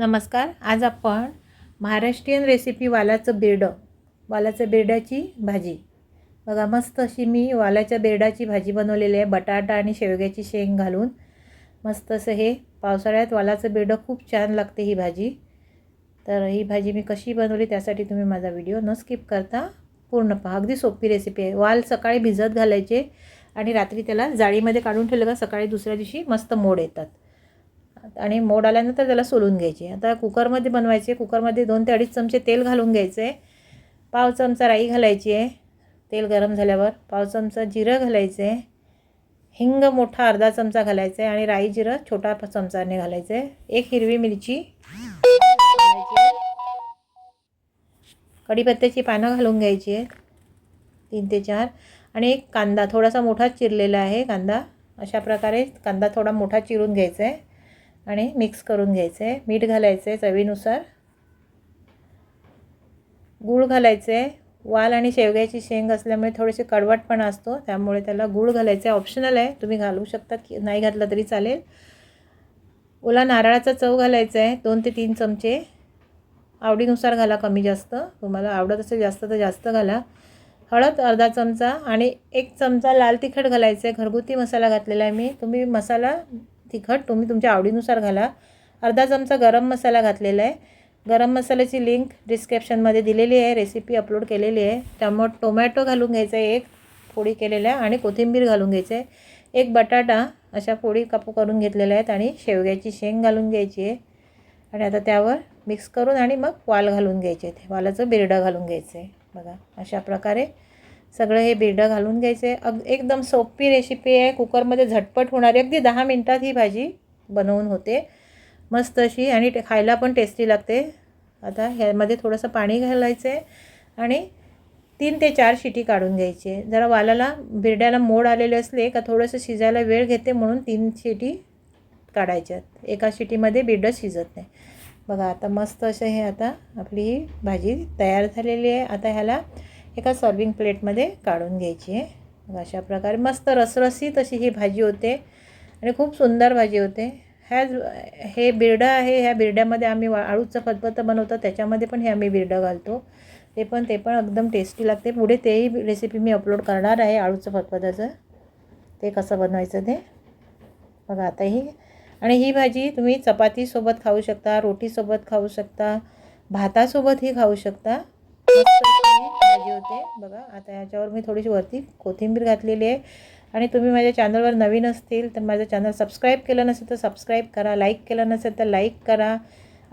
नमस्कार आज आपण महाराष्ट्रीयन रेसिपी वालाचं बेरडं वालाच्या बेरड्याची भाजी. बघा मस्त अशी मी वालाच्या बेर्डाची भाजी बनवलेली आहे. बटाटा आणि शेवग्याची शेंग घालून मस्त असं हे पावसाळ्यात वालाचं बेरडं खूप छान लागते ही भाजी. तर ही भाजी मी कशी बनवली त्यासाठी तुम्ही माझा व्हिडिओ न स्किप करता पूर्ण पहा. अगदी सोपी रेसिपी आहे. वाल सकाळी भिजत घालायचे आणि रात्री त्याला जाळीमध्ये काढून ठेवलं का सकाळी दुसऱ्या दिवशी मस्त मोड येतात. आणि मोड आल्यानंतर त्याला सोलून घ्यायचे. आता कुकरमध्ये बनवायचे. कुकरमध्ये दोन ते अडीच चमचे तेल घालून घ्यायचे. पाव चमचा राई घालायची आहे. तेल गरम झाल्यावर पाव चमचा जिरं घालायचं. आहे हिंग मोठा अर्धा चमचा घालायचा आहे आणि राई जिरं छोटा चमचाने घालायचं आहे. एक हिरवी मिरची आहे. कढीपत्त्याची पानं घालून घ्यायची आहे तीन ते चार. आणि एक कांदा थोडासा मोठा चिरलेला आहे. कांदा अशा प्रकारे कांदा थोडा मोठा चिरून घ्यायचा आहे. आणि मिक्स करून घ्यायचं. आहे मीठ घालायचं आहे चवीनुसार. गूळ घालायचं. आहे वाल आणि शेवग्याची शेंग असल्यामुळे थोडेसे कडवटपणा असतो त्यामुळे त्याला गूळ घालायचं. आहे ऑप्शनल आहे. तुम्ही घालू शकता की नाही घातलं तरी चालेल. ओला नारळाचा चव घालायचा आहे. दोन ते तीन चमचे. आवडीनुसार घाला कमी जास्त. तुम्हाला आवडत असेल जास्त तर जास्त घाला. हळद अर्धा चमचा आणि एक चमचा लाल तिखट घालायचं. आहे घरगुती मसाला घातलेला आहे मी. तुम्ही मसाला तिखट तुम्ही तुमच्या आवडीनुसार घाला. अर्धा चमचा गरम मसाला घातलेला आहे. गरम मसाल्याची लिंक डिस्क्रिप्शनमध्ये दिलेली आहे. रेसिपी अपलोड केलेली आहे. त्यामुळं टोमॅटो घालून घ्यायचा आहे एक फोडी केलेल्या आणि कोथिंबीर घालून घ्यायचं आहे एक बटाटा अशा फोडी कापू करून घेतलेल्या आहेत आणि शेवग्याची शेंग घालून घ्यायची आहे. आणि आता त्यावर मिक्स करून आणि मग वाल घालून घ्यायचे. आहे वालाचं बिरडं घालून घ्यायचं आहे बघा अशा प्रकारे सगळं हे बिरडं घालून घ्यायचं. आहे अग एकदम सोपी रेसिपी आहे. कुकरमध्ये झटपट होणारी अगदी दहा मिनटात ही भाजी बनवून होते. मस्त अशी आणि खायला पण टेस्टी लागते. आता ह्यामध्ये थोडंसं पाणी घालायचं आहे आणि तीन ते चार शिटी काढून घ्यायची. आहे जरा वालाला बिरड्याला मोड आलेले असले का थोडंसं शिजायला वेळ घेते म्हणून तीन शिटी काढायच्यात एका शिटीमध्ये बिरडं शिजत नाही. बघा आता मस्त असं हे आता आपली ही भाजी तयार झालेली आहे. आता ह्याला एका सर्विंग प्लेटमध्ये काढून घ्यायची आहे. अशा प्रकारे मस्त रसरसीत अशी ही भाजी होते आणि खूप सुंदर भाजी होते. ह्या हे बिरडं आहे ह्या बिरड्यामध्ये आम्ही वा आळूचं फतफतं बनवतो त्याच्यामध्ये पण हे आम्ही बिरडं घालतो. ते पण ते पण एकदम टेस्टी लागते. पुढे तेही रेसिपी मी अपलोड करणार आहे आळूचं फतफताचं ते कसं बनवायचं ते? बघा आता ही आणि ही भाजी तुम्ही चपातीसोबत खाऊ शकता रोटीसोबत खाऊ शकता भातासोबतही खाऊ शकता. भाजी होते. बघा आता याच्यावर मी थोडीशी वरती कोथिंबीर घातलेली आहे. आणि तुम्ही माझ्या चॅनलवर नवीन असतील तर माझं चॅनल सबस्क्राईब केलं नसेल तर सबस्क्राईब करा लाईक केलं नसेल तर लाईक करा.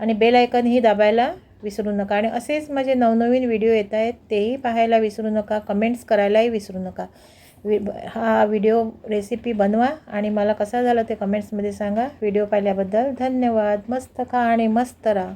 आणि बेल आयकनही दाबायला विसरू नका. आणि असेच माझे नवनवीन व्हिडिओ येत आहेत तेही पाहायला विसरू नका. कमेंट्स करायलाही विसरू नका. वि हा व्हिडिओ रेसिपी बनवा आणि मला कसा झाला ते कमेंट्समध्ये सांगा. व्हिडिओ पाहिल्याबद्दल धन्यवाद. मस्त खा आणि मस्त राहा.